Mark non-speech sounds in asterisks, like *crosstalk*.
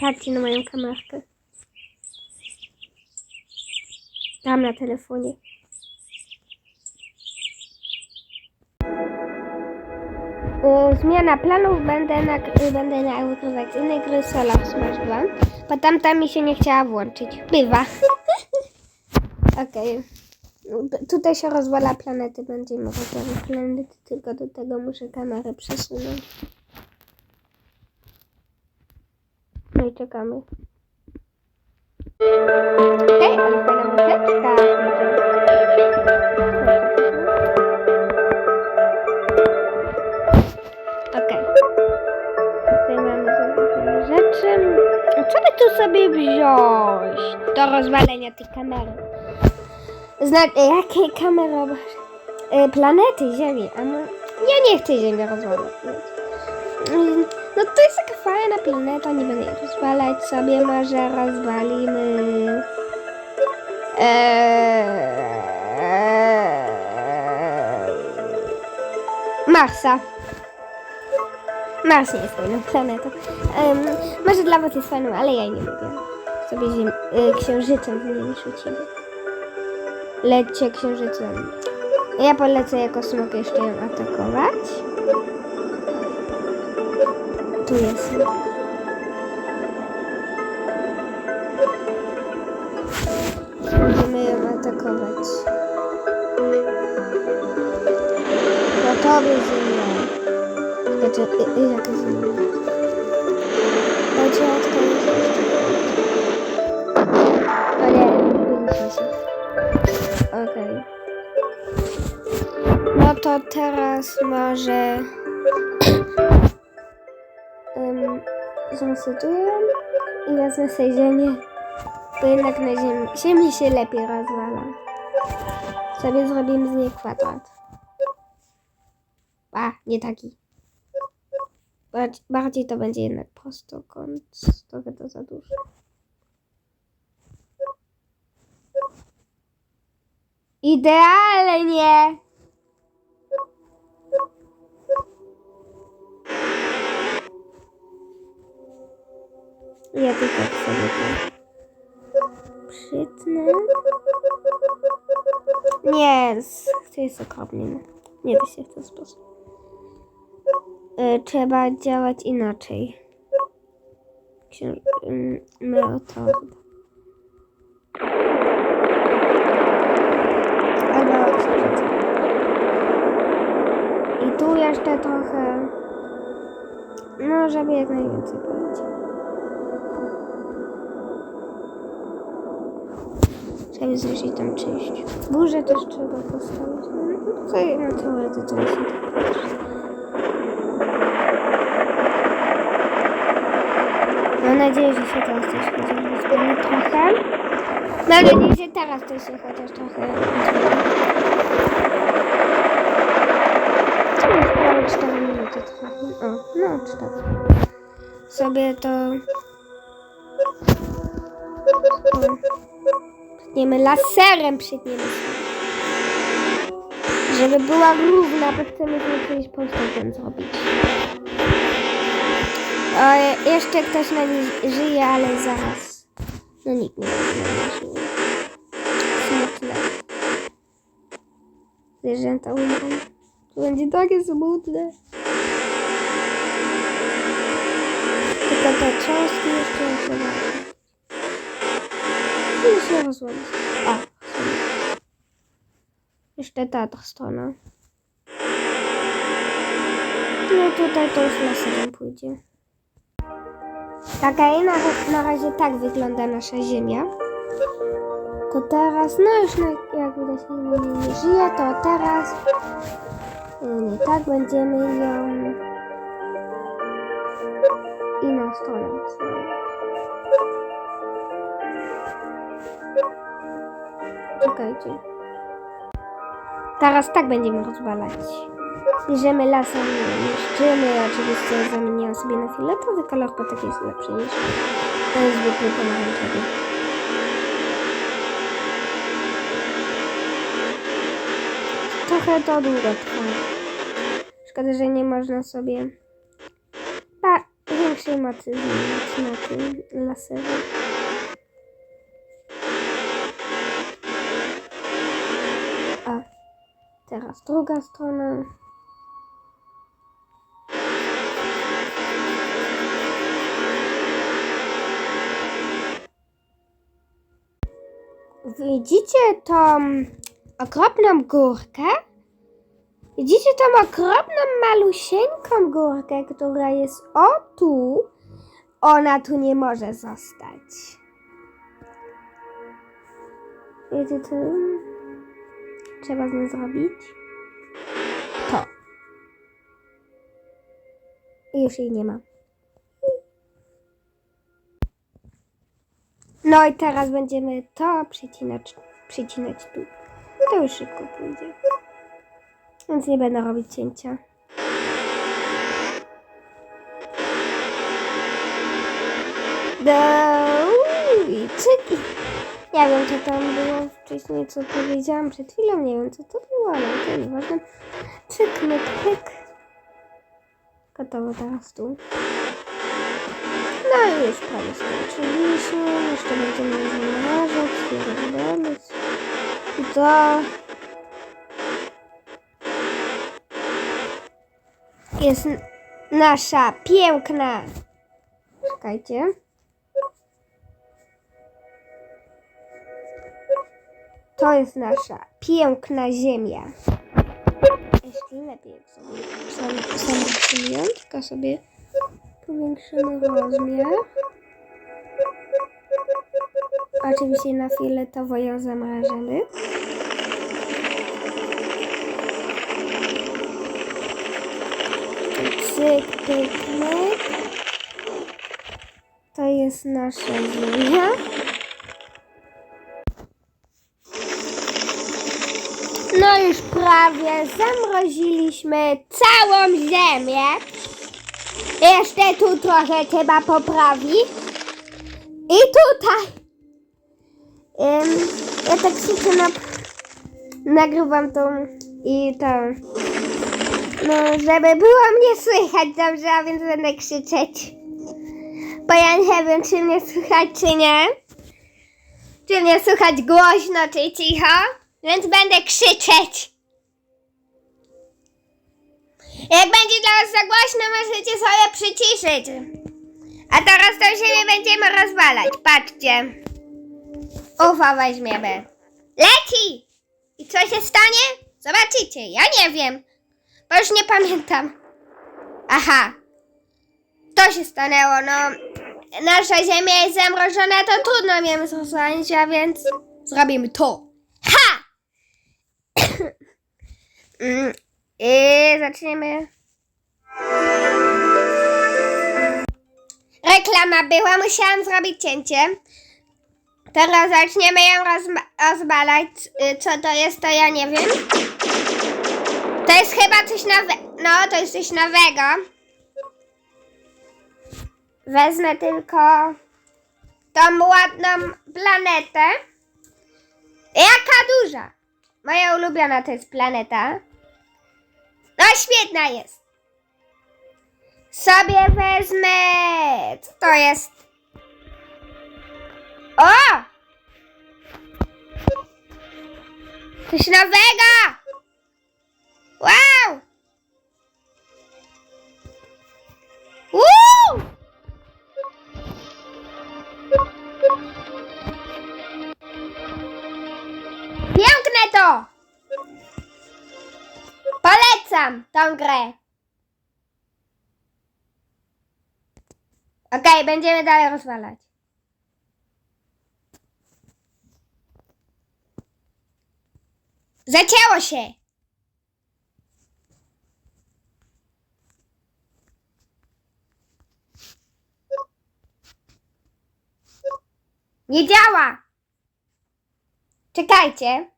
Patrzcie na moją kamerkę. Tam na telefonie. Zmiana planów, będę, na, będę nagrywać innej gry Solar Smash 2, bo tamta mi się nie chciała włączyć. Bywa. *laughs* Okej. B- Tutaj się rozwala planety, będziemy rozwalać planety, tylko do tego muszę kamerę przesunąć. No i czekamy. Okej, ale fajna muzyczka. Okej. Tutaj mamy zaznaczone rzeczy. A co by tu sobie wziąć do rozwalenia tej kamery? Zna jakie kamery? E, planety Ziemi. A no, ja nie chcę Ziemi rozwalać. No to jest taka fajna planeta, nie będę jej rozwalać sobie, może rozwalimy. Eee, Marsa. Mars nie jest fajną planetą. Em, może dla was jest fajną, ale ja nie lubię. Sobie ziem, y, księżycem z nimi rzucimy. Lećcie księżycem. Ja polecę jako smok jeszcze ją atakować. Tu jest. Będziemy ją atakować. Gotowy ziemia. Znaczy, y, y, jaka jest jeszcze. Ale byliśmy się. Okej. No to teraz może... zresetuję i wezmę sobie ziemię, bo jednak na ziemi, ziemi się lepiej rozwala. Sobie zrobimy z niej kwadrat. A, nie taki. Bardziej, bardziej to będzie jednak prostokąt. Trochę to za dużo. Idealnie! Ja tu tak sobie to przytnę. Nie, to jest okropnie. Nie da się w ten sposób. Y, trzeba działać inaczej. Księ... ym, My o to. Albo. I tu jeszcze trochę. No, żeby jak najwięcej polecieć. Żeby zniszczyć tam część. Burzę też trzeba postawić. To na teoretyce mi się tak. Mam nadzieję, że się teraz coś chociaż rozwinie trochę. Mam nadzieję, że teraz to się chociaż trochę prawie 4 minuty trwa. O, no 4. Sobie to... o, Przytniemy laserem, przytniemy. Żeby była równa, bo chcemy sobie kiedyś postępem zrobić. O, je- jeszcze ktoś na niej żyje, ale zaraz. No nikt nie żył. Smutne. Zwierzęta umrą. To będzie takie smutne. Tylko te cząstki jeszcze trzeba. I się rozłożyć. A. Jeszcze ta, ta strona. No tutaj to już laserem pójdzie. Okej, na, na razie tak wygląda nasza ziemia. To teraz, no już na, jak widać nie, nie, żyje, to teraz nie, nie tak będziemy ją inną stroną. Czekajcie. Teraz tak będziemy rozwalać. Bierzemy lasem, niszczymy, oczywiście zamieniam sobie na fioletowy kolor, bo taki jest lepszy niż ten zwykły pomarańczowy. Trochę to długo trwa. Szkoda, że nie można sobie większej zatrzymać zmieniać na tym laserze. Teraz druga strona. Widzicie tą okropną górkę? Widzicie tą okropną, malusieńką górkę, która jest o tu? Ona tu nie może zostać. Co? Trzeba z nią zrobić? To. I już jej nie ma. No i teraz będziemy to przycinać, przycinać tu. To już szybko pójdzie. Więc nie będę robić cięcia. No i Ja wiem, co tam było wcześniej, co powiedziałam przed chwilą. Nie wiem, co to było, ale to nieważne. Cyk, myk, pyk. Gotowe teraz tu. No i już prawie skończyliśmy. Jeszcze będziemy zmrażać, pierdolić. I to... Jest nasza piękna... Czekajcie. To jest nasza piękna ziemia. Jeszcze lepiej jak sobie tylko sobie powiększymy rozmiar. Oczywiście na fioletowo ją zamrażamy. Cyk, pyk. To jest nasza ziemia. Prawie zamroziliśmy całą ziemię. Jeszcze tu trochę trzeba poprawić. I tutaj. Ym, ja tak krzyczę na... Nagrywam tą i to... No, żeby było mnie słychać dobrze, a więc będę krzyczeć. Bo ja nie wiem, czy mnie słychać, czy nie. Czy mnie słychać głośno, czy cicho. Więc będę krzyczeć. Jak będzie dla was za głośno, możecie sobie przyciszyć. A teraz tą ziemię będziemy rozwalać. Patrzcie. Ufa weźmiemy. Leci! I co się stanie? Zobaczycie. Ja nie wiem. Bo już nie pamiętam. Aha. To się stanęło, no. Nasza ziemia jest zamrożona, to trudno wiemy zrozumieć, a więc zrobimy to. Ha! *coughs* Mm, I zaczniemy. Reklama była, musiałam zrobić cięcie. Teraz zaczniemy ją rozma- rozbalać. Y, Co to jest, to ja nie wiem. To jest chyba coś nowego. No, to jest coś nowego. Wezmę tylko tą ładną planetę. Jaka duża! Moja ulubiona to jest planeta. No, świetna jest. Sobie wezmę. Co to jest? O! Coś nowego! Wow! Woo! Piękne to! Polecam tą grę. Okej, będziemy dalej rozwalać. Zacięło się! Nie działa! Czekajcie.